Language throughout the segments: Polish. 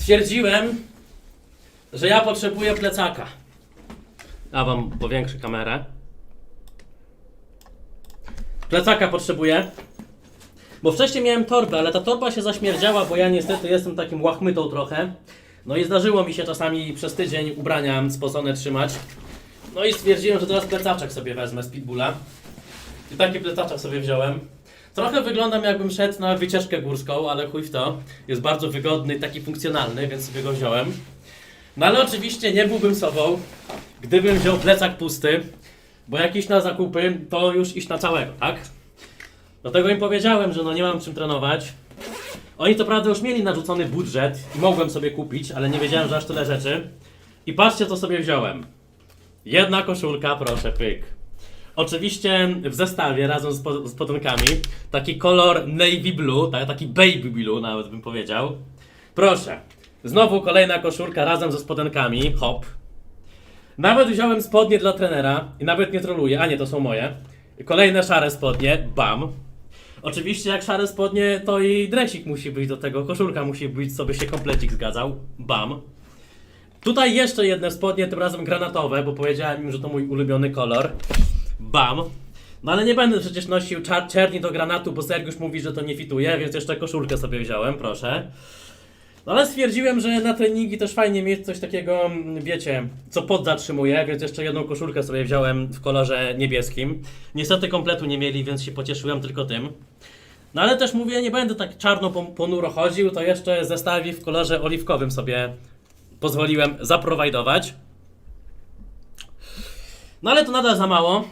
stwierdziłem, że ja potrzebuję plecaka. A wam powiększę kamerę. Plecaka potrzebuję. Bo wcześniej miałem torbę, ale ta torba się zaśmierdziała, bo ja niestety jestem takim łachmytą trochę. No i zdarzyło mi się czasami przez tydzień ubrania spocone trzymać. No i stwierdziłem, że teraz plecaczek sobie wezmę z Pitbulla. I taki plecaczek sobie wziąłem. Trochę wyglądam jakbym szedł na wycieczkę górską, ale chuj w to. Jest bardzo wygodny taki funkcjonalny, więc sobie go wziąłem. No ale oczywiście nie byłbym sobą, gdybym wziął plecak pusty, bo jak iść na zakupy, to już iść na całego, tak? Dlatego im powiedziałem, że no nie mam czym trenować. Oni to prawda już mieli narzucony budżet i mogłem sobie kupić, ale nie wiedziałem, że aż tyle rzeczy. I patrzcie, co sobie wziąłem. Jedna koszulka, proszę, pyk. Oczywiście w zestawie razem z, po, z potonkami taki kolor navy blue, tak, taki baby blue nawet bym powiedział. Proszę, znowu kolejna koszulka razem ze spodenkami, hop. Nawet wziąłem spodnie dla trenera i nawet nie troluję, a nie, to są moje. Kolejne szare spodnie, bam. Oczywiście jak szare spodnie, to i dresik musi być do tego, koszulka musi być, sobie się komplecik zgadzał, bam. Tutaj jeszcze jedne spodnie, tym razem granatowe, bo powiedziałem im, że to mój ulubiony kolor. Bam. No ale nie będę przecież nosił czar- czerni do granatu, bo Sergiusz mówi, że to nie fituje, więc jeszcze koszulkę sobie wziąłem, proszę. No ale stwierdziłem, że na treningi też fajnie mieć coś takiego, mm, wiecie, co pod zatrzymuje, więc jeszcze jedną koszulkę sobie wziąłem w kolorze niebieskim. Niestety kompletu nie mieli, więc się pocieszyłem tylko tym. No ale też mówię, nie będę tak czarno pon- ponuro chodził, to jeszcze zestawi w kolorze oliwkowym sobie pozwoliłem zaprowajdować. No ale to nadal za mało.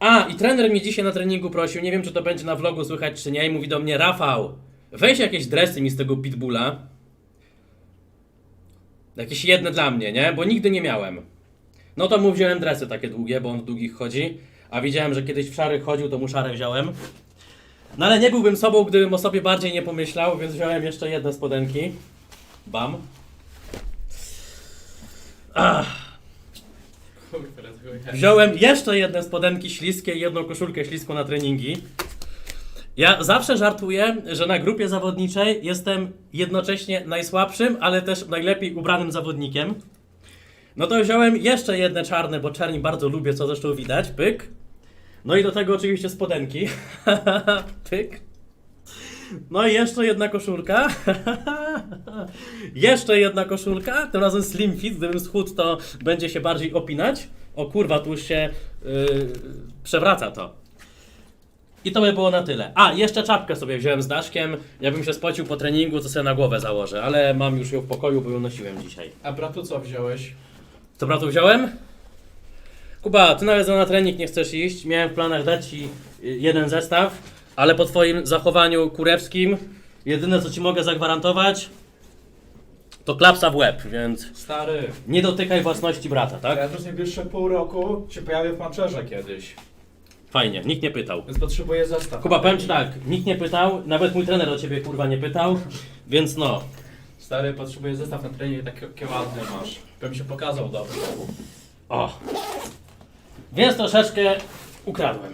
A, i trener mnie dzisiaj na treningu prosił, nie wiem czy to będzie na vlogu słychać czy nie, i mówi do mnie, Rafał, weź jakieś dresy mi z tego pitbulla. Jakieś jedne dla mnie, nie? Bo nigdy nie miałem. No to mu wziąłem dresy takie długie, bo on w długich chodzi. A widziałem, że kiedyś w szarych chodził, to mu szare wziąłem. No ale nie byłbym sobą, gdybym o sobie bardziej nie pomyślał, więc wziąłem jeszcze jedne spodenki. Bam. Ach. Wziąłem jeszcze jedne spodenki śliskie i jedną koszulkę śliską na treningi. Ja zawsze żartuję, że na grupie zawodniczej jestem jednocześnie najsłabszym, ale też najlepiej ubranym zawodnikiem. No to wziąłem jeszcze jedne czarne, bo czarni bardzo lubię, co zresztą widać. Pyk. No i do tego oczywiście spodenki. Pyk. No i jeszcze jedna koszulka. jeszcze jedna koszulka. Tym razem slim fit. Gdybym schudł, to będzie się bardziej opinać. O kurwa, tu już się yy, przewraca to. I to by było na tyle. A, jeszcze czapkę sobie wziąłem z daszkiem. Jakbym się spocił po treningu, to sobie na głowę założę, ale mam już ją w pokoju, bo ją nosiłem dzisiaj. A bratu co wziąłeś? Co bratu wziąłem? Kuba, ty nawet na trening nie chcesz iść. Miałem w planach dać ci y, jeden zestaw, ale po twoim zachowaniu kurewskim jedyne co ci mogę zagwarantować to klapsa w łeb, więc Stary, nie dotykaj własności brata, tak? ja przez najbliższe pół roku się pojawię w panczerze kiedyś, Fajnie, nikt nie pytał. więc potrzebuję zestaw. Kuba, powiem ci tak, nikt nie pytał, nawet mój trener o ciebie kurwa nie pytał, więc no. Stary, potrzebuję zestaw na trening, taki ładny masz. Bym się pokazał dobrze. O. Więc troszeczkę ukradłem.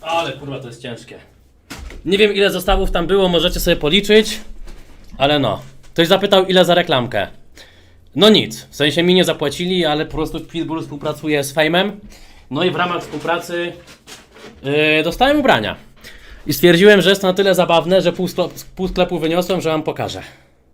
Ale kurwa to jest ciężkie. Nie wiem ile zestawów tam było, możecie sobie policzyć. Ale no. Ktoś zapytał ile za reklamkę. No nic, w sensie mi nie zapłacili, ale po prostu Pitbull współpracuje z Fame'em. No i w ramach współpracy yy, dostałem ubrania. I stwierdziłem, że jest to na tyle zabawne, że pół, sklo- pół sklepu wyniosłem, że wam pokażę.